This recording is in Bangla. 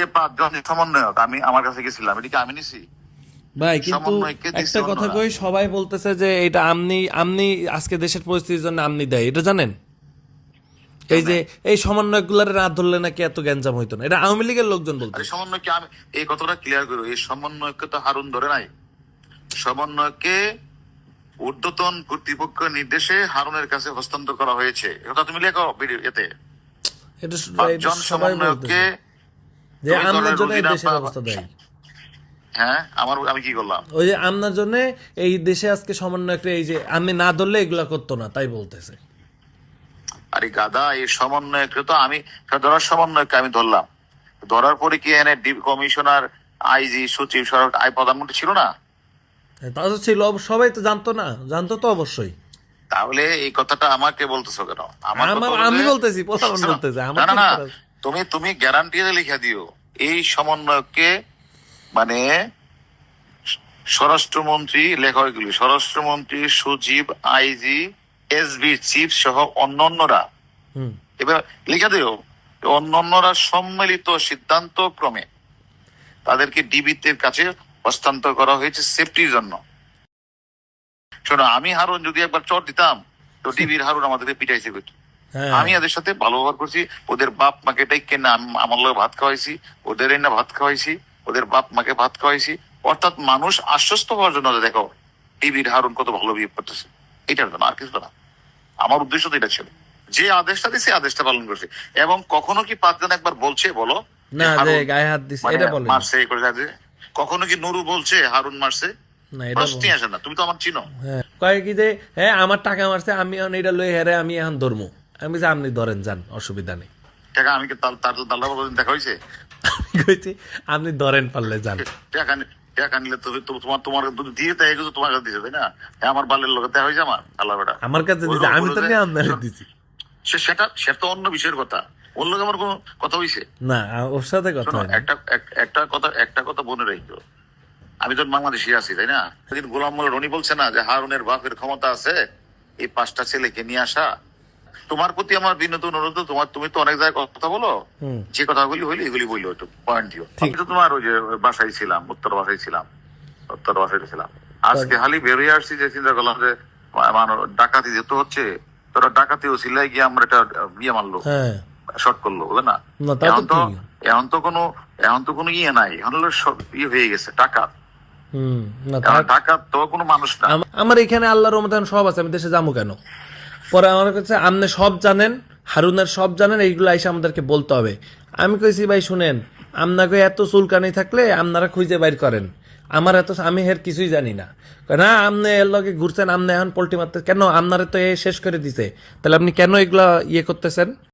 যে পাঁচজন সমন্বয়ক আমি আমার কাছে গেছিলাম এটা কি আমি নিছি? ভাই কিন্তু একটা কথা কই সবাই বলতেছে যে এটা আমনি আমনি আজকে দেশের পরিস্থিতির জন্য আমনি দেয় এটা জানেন? এই যে এই সমন্বয় গুলারে না ধরলে নাকি এত গ্যাঞ্জাম হইতো না এটা আওয়ামী লীগের লোকজন বলতে আমি এই কথাটা ক্লিয়ার করো এই সমন্বয়কে তো হারুন ধরে নাই। সমন্বয়কে ঊর্ধ্বতন কর্তৃপক্ষের নির্দেশে হারুনের কাছে হস্তান্তর করা হয়েছে। এটা তুমি লেখো ভিডিও এতে। এটা সবাই যে আমনার জন্য দেশের অবস্থা দেয়। হ্যাঁ আমার আমি কি করলাম? ওই যে আমনার জন্য এই দেশে আজকে সমন্বয় একটা এই যে আমি না ধরলে এগুলা করতো না তাই বলতেছে। আরে গাদা এই সমন্বয়কে তো আমি ধরার সমন্বয়কে আমি ধরলাম। ধরার পরে কি এনে কমিশনার আইজি সচিব সরকার আই প্রধানমন্ত্রী ছিল না? তা তো ছিল সবাই তো জানতো না। জানতো তো অবশ্যই। তাহলে এই কথাটা আমাকে বলতেছো কেন? আমার আমি বলতেছি, প্রধান শোনো, বলতেছে, আমার না না? তুমি তুমি গ্যারান্টি লিখে দিও। এই সমন্বয়কে মানে স্বরাষ্ট্রমন্ত্রী লেখা স্বরাষ্ট্রমন্ত্রী সচিব আইজি এসবি চিফ সহ অন্যান্যরা। এবার লিখে দিও অন্যান্যরা সম্মিলিত সিদ্ধান্ত ক্রমে তাদেরকে ডিবিতে কাছে হস্তান্তর করা হয়েছে সেফটির জন্য। শোনো আমি হারুন যদি একবার চট দিতাম তো ডিবির হারুন আমাদেরকে পিটাইছে কইতো। হ্যাঁ। আমি এদের সাথে ভালো ব্যবহার করছি। ওদের বাপ মাকে ডেকে না আম- আমার লোক ভাত খাওয়াইছি ওদের না ভাত খাওয়াইছি ওদের বাপ মাকে ভাত খাওয়াইছি। অর্থাৎ মানুষ আশ্বস্ত হওয়ার জন্য দেখো টিভির হারুন কত ভালো বিহেভ করতেছে। এটার জন্য আর কিছু না। আমার উদ্দেশ্য তো এটা ছিল। যে আদেশটা দিছে আদেশটা পালন করছে। এবং কখনো কি পাঁচজন একবার বলছে বলো? না যে গায়ে হাত দিছে মানে এটা বলে মারছে করে যাচ্ছে। কখনো কি নুরু বলছে হারুন মারছে? প্রশ্নই আসে না। তুমি তো আমার চিনো। হ্যাঁ। কয় কি যে হ্যাঁ আমার টাকা মারছে আমি এখন এটা লই হেরে আমি এখন ধরমু। আমি যে আপনি ধরেন যান অসুবিধা নেই। টাকা আমি তার তার দাল্লা দেখা হয়েছে? আমি কইছি আপনি ধরেন পারলে যান। টাকা টাকা নিলে তো তো তোমার তোমার তুমি দিয়ে তাই তোমার কাছে দিছে তাই না? হ্যাঁ, আমার বালের লোক দেখা হয়েছে আমার আল্লাহ বেটা আমার কাছে দিছে আমি তো নিয়ে আপনারে দিছি। সে সেটা সেটা তো অন্য বিষয়ের কথা। ওর লোক আমার কোনো কথা হয়েছে না ওর সাথে কথা। একটা একটা কথা একটা কথা মনে রাখো। আমি তো বাংলাদেশি আছি তাই না? সেদিন গোলাম মোল্লা রনি বলছে না যে হারুনের বাপের ক্ষমতা আছে এই পাঁচটা ছেলেকে নিয়ে আসা তোমার প্রতি আমার বিনোদ অনুরোধ তোমার তুমি তো অনেক জায়গায় কথা বলো। যে কথাগুলি হইলে এগুলি বলল একটু পয়েন্ট দিও। আমি তো তোমার ওই যে বাসায় ছিলাম উত্তর বাসায় ছিলাম উত্তর বাসায় ছিলাম। আজকে হালি বেরিয়ে আসছি যে চিন্তা করলাম যে ডাকাতি যেহেতু হচ্ছে তোরা ডাকাতি ও সিলাই গিয়ে আমরা এটা বিয়ে মারলো হ্যাঁ। শর্ট করল বুঝলে না? এখন তো এখন তো কোনো এখন তো কোনো ইয়ে নাই। এখন ইয়ে হয়ে গেছে টাকা। হুম না এখন টাকা তো কোনো মানুষ না। আমার এখানে আল্লাহর রহমতান সব আছে আমি দেশে যাব কেন? পরে আমার কাছে আপনি সব জানেন, হারুনের সব জানেন, এইগুলো এসে আমাদেরকে বলতে হবে। আমি কইছি, ভাই, শুনেন আপনাকে এত চুলকানি থাকলে আপনারা খুঁজে বাইর করেন। আমার এত, আমি হের কিছুই জানি না। না আপনি এর লগে ঘুরছেন আপনি এখন পোলট্রি মারতে কেন? আপনারা তো এ শেষ করে দিছে। তাহলে আপনি কেন এগুলা ইয়ে করতেছেন?